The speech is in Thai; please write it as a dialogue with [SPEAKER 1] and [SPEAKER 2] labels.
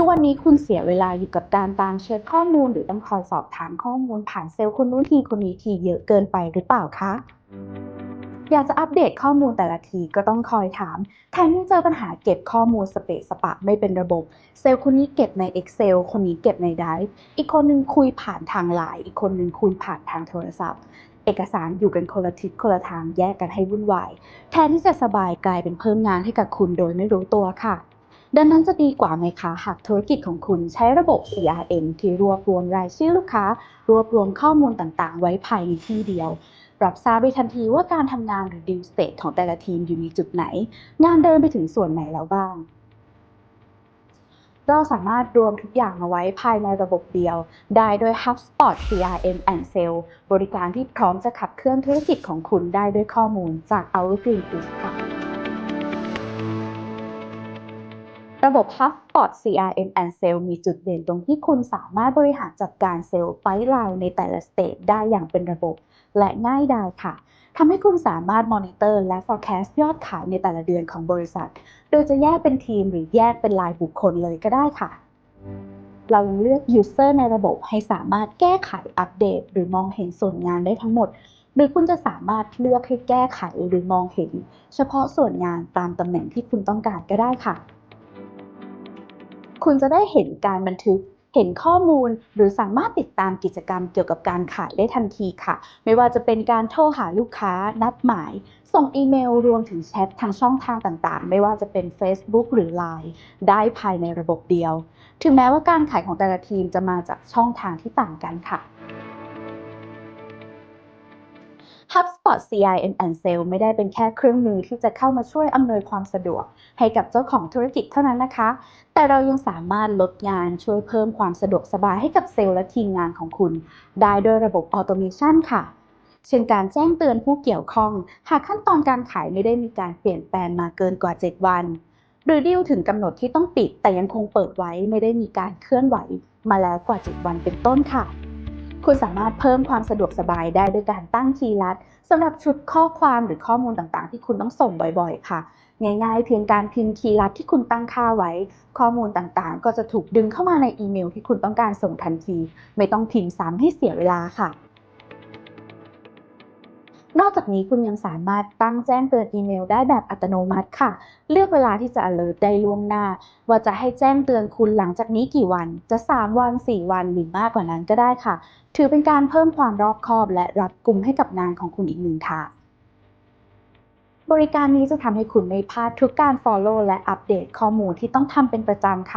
[SPEAKER 1] ทุกวันนี้คุณเสียเวลาอยู่กับการตามเช็คข้อมูล หรือต้องคอยสอบถามข้อมูลผ่านเซลล์คนนู้นทีคนนี้ทีเยอะเกินไปหรือเปล่าคะ อยากจะอัปเดตข้อมูลแต่ละทีก็ต้องคอยถามแทนที่เจอปัญหาเก็บข้อมูลสเปะสปะไม่เป็นระบบ เซลล์คนนี้เก็บใน Excel คนนี้เก็บใน Drive อีกคนนึงคุยผ่านทางไลน์อีกคนนึงคุยผ่านทางโทรศัพท์ เอกสารอยู่กันคนละทิศคนละทางแยกกันให้วุ่นวาย แทนที่จะสบายกลายเป็นเพิ่มงานให้กับคุณโดยไม่รู้ตัวค่ะ ดังนั้นจะดีกว่าไหมคะ หากธุรกิจของคุณใช้ระบบ CRM ที่รวบรวมรายชื่อลูกค้า รวบรวมข้อมูลต่างๆ ไว้ภายในที่เดียวรับทราบได้ทันทีว่าการทำงานหรือ deal state ของแต่ละทีมอยู่ในจุดไหน งานเดินไปถึงส่วนไหนแล้วบ้าง เราสามารถรวมทุกอย่างมาไว้ภายในระบบเดียว ได้โดย HubSpot CRM and Sales บริการที่พร้อมจะขับเคลื่อนธุรกิจของคุณได้ด้วยข้อมูลจาก Our Green Group ระบบ HubSpot CRM and Sale มีจุดเด่นตรงที่คุณสามารถบริหารจัดการเซลล์ไฟล์ไลน์ในแต่ละสเตจได้อย่างเป็นระบบและง่ายดายค่ะทำให้คุณสามารถมอนิเตอร์และ forecast ยอดขายในแต่ละเดือนของบริษัท โดยจะแยกเป็นทีมหรือแยกเป็นรายบุคคลเลยก็ได้ค่ะ เราเลือก User ในระบบให้สามารถแก้ไขอัปเดต หรือมองเห็นส่วนงานได้ทั้งหมด หรือคุณจะสามารถเลือกให้แก้ไขหรือมองเห็น เฉพาะส่วนงานตามตำแหน่งที่คุณต้องการก็ได้ค่ะ คุณจะได้เห็นการบันทึกเห็นข้อมูลหรือสามารถติดตามกิจกรรมเกี่ยวกับการขายได้ทันทีค่ะ ไม่ว่าจะเป็นการโทรหาลูกค้า นัดหมาย ส่งอีเมลรวมถึงแชททางช่องทางต่างๆ ไม่ว่าจะเป็น Facebook หรือ Line ได้ภายในระบบเดียว ถึงแม้ว่าการขายของแต่ละทีมจะมาจากช่องทางที่ต่างกันค่ะ HubSpot CRM and Sales ไม่ได้เป็นแค่เครื่องมือที่จะเข้ามาช่วยอำนวยความสะดวก ให้กับเจ้าของธุรกิจเท่านั้นนะคะ แต่เรายังสามารถลดงานช่วยเพิ่มความสะดวกสบายให้กับเซลล์และทีมงานของคุณ ได้ด้วยระบบออโตเมชันค่ะเช่นการแจ้งเตือนผู้เกี่ยวข้อง หากขั้นตอนการขายไม่ได้มีการเปลี่ยนแปลงมาเกินกว่า 7 วัน หรือดีลถึงกำหนดที่ต้องปิดแต่ยังคงเปิดไว้ไม่ได้มีการเคลื่อนไหวมาแล้วกว่า 7 วันเป็นต้นค่ะ คุณสามารถเพิ่มความสะดวกสบายได้ด้วยการตั้งคีย์ลัดสำหรับชุดข้อความหรือข้อมูลต่างๆ ที่คุณต้องส่งบ่อยๆ ค่ะ ง่ายๆ เพียงการพิมพ์คีย์ลัดที่คุณตั้งค่าไว้ ข้อมูลต่างๆ ก็จะถูกดึงเข้ามาในอีเมลที่คุณต้องการส่งทันที ไม่ต้องพิมพ์ซ้ำให้เสียเวลาค่ะ นอกจากนี้คุณยังสามารถตั้งแจ้งเตือนอีเมลได้แบบอัตโนมัติค่ะ เลือกเวลาที่จะ alert ได้ล่วงหน้า ว่าจะให้แจ้งเตือนคุณหลังจากนี้กี่วัน จะ 3 วัน 4 วันหรือมากกว่านั้นก็ได้ค่ะ ถือเป็นการเพิ่มความรอบคอบและรัดกุมให้กับงานของคุณอีกหนึ่งค่ะบริการนี้จะทำให้คุณไม่พลาดทุกการ follow และอัปเดตข้อมูลที่ต้องทำเป็นประจำค่ะ